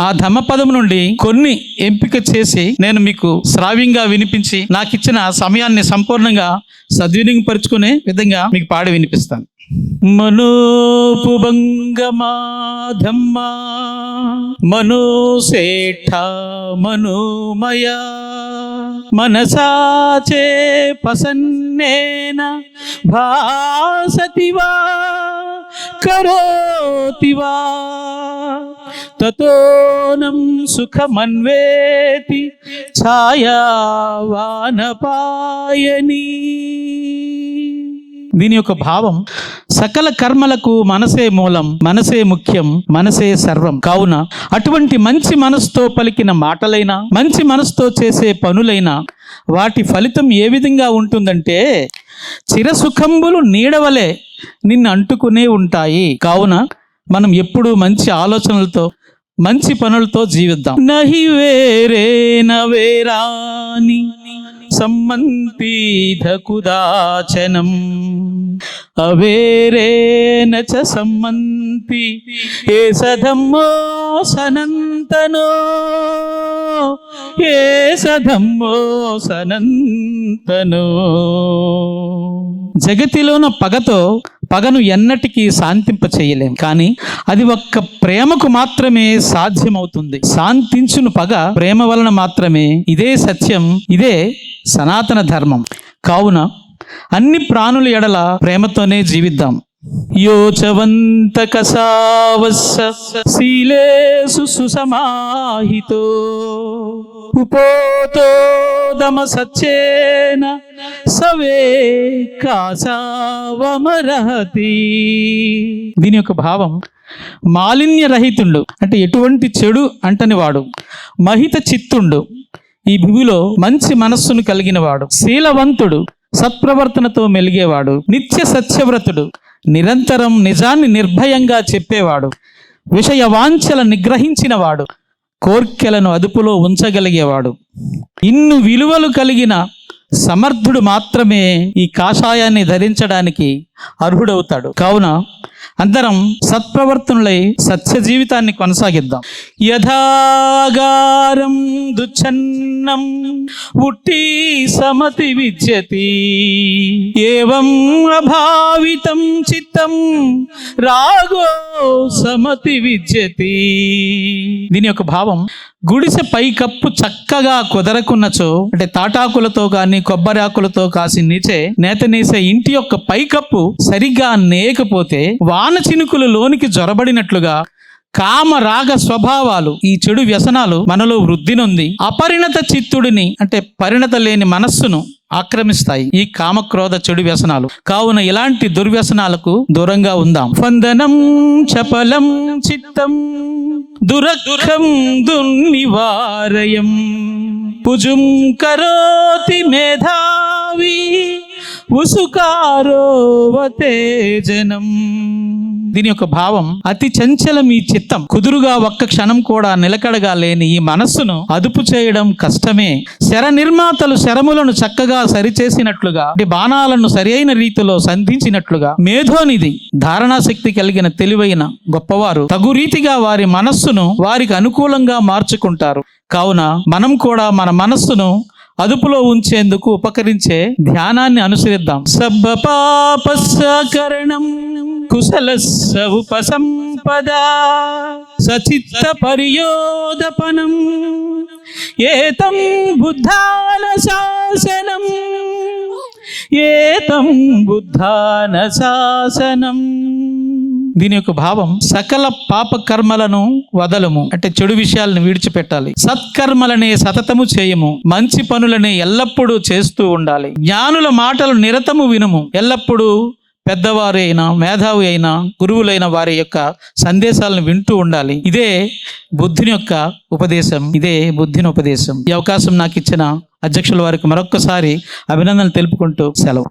ఆ ధమ్మపదం నుండి కొన్ని ఎంపిక చేసి నేను మీకు శ్రావ్యంగా వినిపించి నాకు ఇచ్చిన సమయాన్ని సంపూర్ణంగా సద్వినియోగపరుచుకునే విధంగా మీకు పాడి వినిపిస్తాను. మనోపుభంగమా ధమ్మా మనోసేఠ మనోమయా మనసాచే పసన్నేన భాసతివా కరోతివా. తతోనం సుఖమన్వేతి ఛాయావానపాయని దీని యొక్క భావం సకల కర్మలకు మనసే మూలం మనసే ముఖ్యం మనసే సర్వం. కావున అటువంటి మంచి మనసుతో పలికిన మాటలైనా మంచి మనసుతో చేసే పనులైనా వాటి ఫలితం ఏ విధంగా ఉంటుందంటే చిరసుఖంబులు నీడవలే నిన్ను అంటుకునే ఉంటాయి. కావున మనం ఎప్పుడూ మంచి ఆలోచనలతో మంచి పనులతో జీవిద్దాం. నహి వేరే నవేరాని సమ్మంతిధకుదాచనం అవేరేన చ సమ్మంతి ఏ సధమ్మో సనంతనో. ఏ సధమ్మో సనంతనో. జగతిలోన పగతో పగను ఎన్నటికీ శాంతింప చేయలేం. కానీ అది ఒక్క ప్రేమకు మాత్రమే సాధ్యమవుతుంది. శాంతించును పగ ప్రేమ వలన మాత్రమే ఇదే సత్యం ఇదే సనాతన ధర్మం. కావున అన్ని ప్రాణుల ఎడల ప్రేమతోనే జీవిద్దాం. యోచవంత కసావశీలే శీలేసు సుసమాహితో ఉపోతో దమ సచ్చేన సవే కాసావమరహతి. దీని యొక్క భావం మాలిన్య రహితుండు అంటే ఎటువంటి చెడు అంటని వాడు. మహిత చిత్తుండు. ఈ భూమిలో మంచి మనస్సును కలిగిన వాడు శీలవంతుడు. సత్ప్రవర్తనతో మెలిగేవాడు. నిత్య సత్యవ్రతుడు. నిరంతరం నిజాన్ని నిర్భయంగా చెప్పేవాడు. విషయ వాంఛల నిగ్రహించినవాడు కోర్కెలను అదుపులో ఉంచగలిగేవాడు. ఇన్ను విలువలు కలిగిన సమర్థుడు మాత్రమే ఈ కాషాయాన్ని ధరించడానికి అర్హుడవుతాడు. కావున అందరం సత్ప్రవర్తనులై సత్య జీవితాన్ని కొనసాగిద్దాం. యథాగారం దుచ్ఛన్నం ఉట్టి సమతి విద్యతి ఏవం అభావితం చిత్తం రాగో సమతి విద్యతి. దీని యొక్క భావం గుడిసె పైకప్పు చక్కగా కుదరకున్నచో అంటే తాటాకులతో కాని కొబ్బరి ఆకులతో కాసి నీచే నేత నేసే ఇంటి యొక్క పైకప్పు సరిగ్గా నేయకపోతే వాన చినుకులు లోనికి జొరబడినట్లుగా కామ రాగ స్వభావాలు ఈ చెడు వ్యసనాలు మనలో వృద్ధి నొంది అపరిణత చిత్తుడిని అంటే పరిణత లేని మనస్సును ఆక్రమిస్తాయి ఈ కామక్రోధ చెడు వ్యసనాలు. కావున ఇలాంటి దుర్వ్యసనాలకు దూరంగా ఉందాం. వందనం చపలం చిత్తం దురఖం దున్నివారయం పుజుం కరోతి మేధావి. ఉసుకారోవతే జనం. దీని యొక్క భావం అతి చంచలం ఈ చిత్తం. కుదురుగా ఒక్క క్షణం కూడా నిలకడగా లేని ఈ మనస్సును అదుపు చేయడం కష్టమే. శర నిర్మాతలు శరములను చక్కగా సరిచేసినట్లుగా బాణాలను సరియైన రీతిలో సంధించినట్లుగా మేధోనిధి ధారణాశక్తి కలిగిన తెలివైన గొప్పవారు తగు రీతిగా వారి మనస్సును వారికి అనుకూలంగా మార్చుకుంటారు. కావున మనం కూడా మన మనస్సును అదుపులో ఉంచేందుకు ఉపకరించే ధ్యానాన్ని అనుసరిద్దాం. సబ్బ పాపసకరణం కుశల ఉపసంపద సచిత్త పరియోదపనం ఏతం బుద్ధాన శాసనం ఏతం బుద్ధాన శాసనం దీని యొక్క భావం సకల పాప కర్మలను వదలము. అంటే చెడు విషయాలను విడిచిపెట్టాలి. సత్కర్మలనే సతతము చేయము. మంచి పనులనే ఎల్లప్పుడూ చేస్తూ ఉండాలి. జ్ఞానుల మాటలు నిరతము వినుము. ఎల్లప్పుడూ పెద్దవారు అయినా మేధావి అయినా గురువులైన వారి యొక్క సందేశాలను వింటూ ఉండాలి. ఇదే బుద్ధుని యొక్క ఉపదేశం. ఇదే బుద్ధిని ఉపదేశం. ఈ అవకాశం నాకు ఇచ్చిన అధ్యక్షుల వారికి మరొక్కసారి అభినందనలు తెలుపుకుంటూ సెలవు.